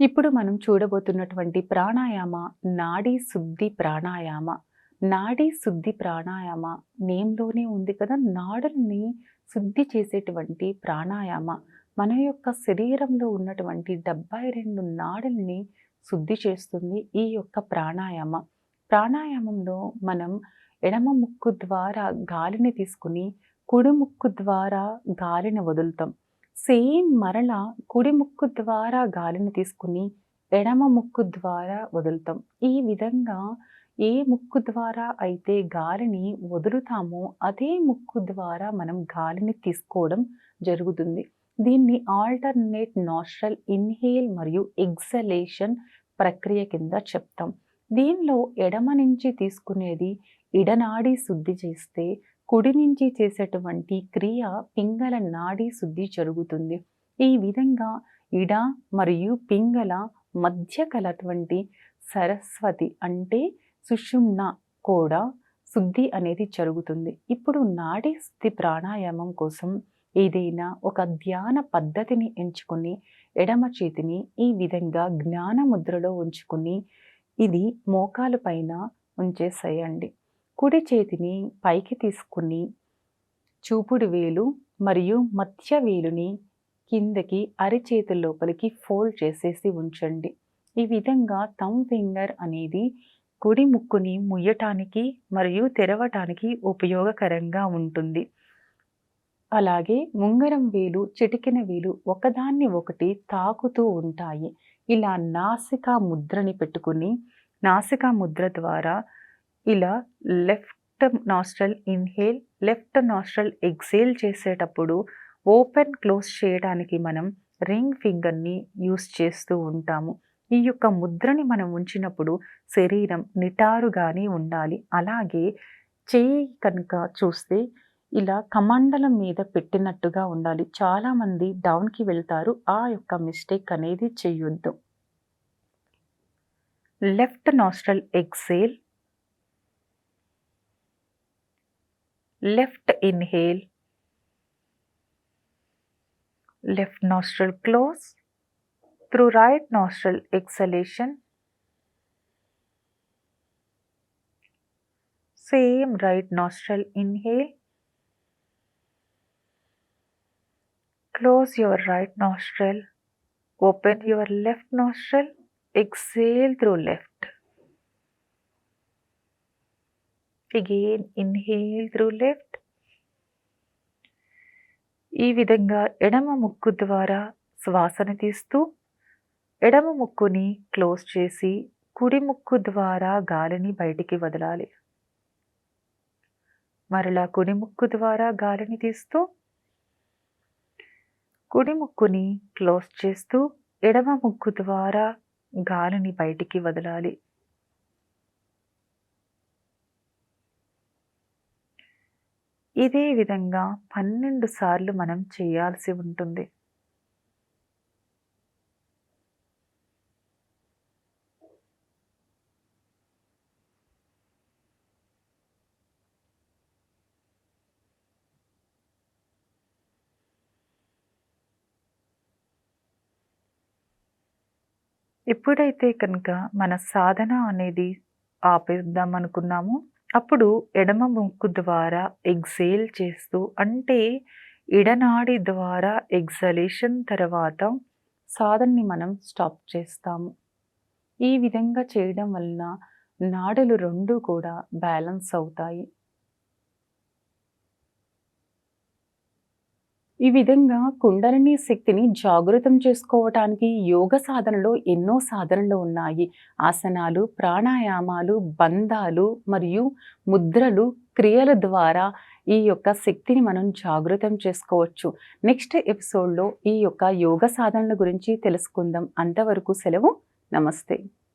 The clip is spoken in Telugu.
ఇప్పుడు మనం చూడబోతున్నటువంటి ప్రాణాయామ నాడీ శుద్ధి ప్రాణాయామ. నాడీ శుద్ధి ప్రాణాయామ నేమ్లోనే ఉంది కదా నాడుల్ని శుద్ధి చేసేటువంటి ప్రాణాయామ. మన యొక్క శరీరంలో ఉన్నటువంటి డెబ్బై రెండు నాడుల్ని శుద్ధి చేస్తుంది ఈ యొక్క ప్రాణాయామ. ప్రాణాయామంలో మనం ఎడమ ముక్కు ద్వారా గాలిని తీసుకుని కుడి ముక్కు ద్వారా గాలిని వదులుతాం. సేమ్ మరలా కుడి ముక్కు ద్వారా గాలిని తీసుకుని ఎడమ ముక్కు ద్వారా వదులుతాం. ఈ విధంగా ఏ ముక్కు ద్వారా అయితే గాలిని వదులుతామో అదే ముక్కు ద్వారా మనం గాలిని తీసుకోవడం జరుగుతుంది. దీన్ని ఆల్టర్నేట్ నాస్ట్రల్ ఇన్హేల్ మరియు ఎగ్జలేషన్ ప్రక్రియ కింద చెప్తాం. దీనిలో ఎడమ నుంచి తీసుకునేది ఇడనాడి శుద్ధి చేస్తే కుడి నుంచి చేసేటువంటి క్రియ పింగళ నాడీ శుద్ధి జరుగుతుంది. ఈ విధంగా ఇడ మరియు పింగళ మధ్య కలటువంటి సరస్వతి అంటే సుషుమ్న కూడా శుద్ధి అనేది జరుగుతుంది. ఇప్పుడు నాడీ శుద్ధి ప్రాణాయామం కోసం ఏదైనా ఒక ధ్యాన పద్ధతిని ఎంచుకుని ఎడమ చేతిని ఈ విధంగా జ్ఞాన ముద్రలో ఉంచుకుని ఇది మోకాలు పైన ఉంచేసేయండి. కుడి చేతిని పైకి తీసుకుని చూపుడు వేలు మరియు మధ్య వేలుని కిందకి అరిచేతి లోపలికి ఫోల్డ్ చేసేసి ఉంచండి. ఈ విధంగా థమ్ ఫింగర్ అనేది కుడి ముక్కుని ముయ్యటానికి మరియు తెరవటానికి ఉపయోగకరంగా ఉంటుంది. అలాగే ముంగరం వేలు చిటికిన వేలు ఒకదాన్ని ఒకటి తాకుతూ ఉంటాయి. ఇలా నాసికా ముద్రని పెట్టుకుని నాసికా ముద్ర ద్వారా ఇలా left nostril inhale left nostril exhale చేసేటప్పుడు ఓపెన్ క్లోజ్ చేయడానికి మనం రింగ్ ఫింగర్ని యూస్ చేస్తూ ఉంటాము. ఈ యొక్క ముద్రని మనం ఉంచినప్పుడు శరీరం నిటారుగానే ఉండాలి. అలాగే చేయి కనుక చూస్తే ఇలా కమండలం మీద పెట్టినట్టుగా ఉండాలి. చాలామంది డౌన్కి వెళ్తారు. ఆ యొక్క మిస్టేక్ అనేది చేయొద్దు. Left nostril exhale left inhale, left nostril close, through right nostril exhalation, same right nostril inhale, close your right nostril, open your left nostril, exhale through left. Again, inhale through left. ఈ విధంగా ఎడమ ముక్కు ద్వారా శ్వాసను తీస్తూ ఎడమ ముక్కుని క్లోజ్ చేసి కుడి ముక్కు ద్వారా గాలిని బయటికి వదలాలి మరలా కుడి ముక్కు ద్వారా గాలిని తీస్తూ కుడి ముక్కుని క్లోజ్ చేస్తూ ఎడమ ముక్కు ద్వారా గాలిని బయటికి వదలాలి ఇదే విధంగా పన్నెండు సార్లు మనం చేయాల్సి ఉంటుంది. ఎప్పుడైతే కనుక మన సాధన అనేది ఆపేద్దాం అనుకున్నామో అప్పుడు ఎడమ ముక్కు ద్వారా ఎగ్జేల్ చేస్తూ అంటే ఇడనాడి ద్వారా ఎగ్జలేషన్ తర్వాత సాధనని మనం స్టాప్ చేస్తాము. ఈ విధంగా చేయడం వలన నాడులు రెండు కూడా బ్యాలెన్స్ అవుతాయి. ఈ విధంగా కుండలిని శక్తిని జాగృతం చేసుకోవటానికి యోగ సాధనలో ఎన్నో సాధనలు ఉన్నాయి. ఆసనాలు ప్రాణాయామాలు బంధాలు మరియు ముద్రలు క్రియల ద్వారా ఈ యొక్క శక్తిని మనం జాగృతం చేసుకోవచ్చు. నెక్స్ట్ ఎపిసోడ్లో ఈ యొక్క యోగ సాధనల గురించి తెలుసుకుందాం. అంతవరకు సెలవు. నమస్తే.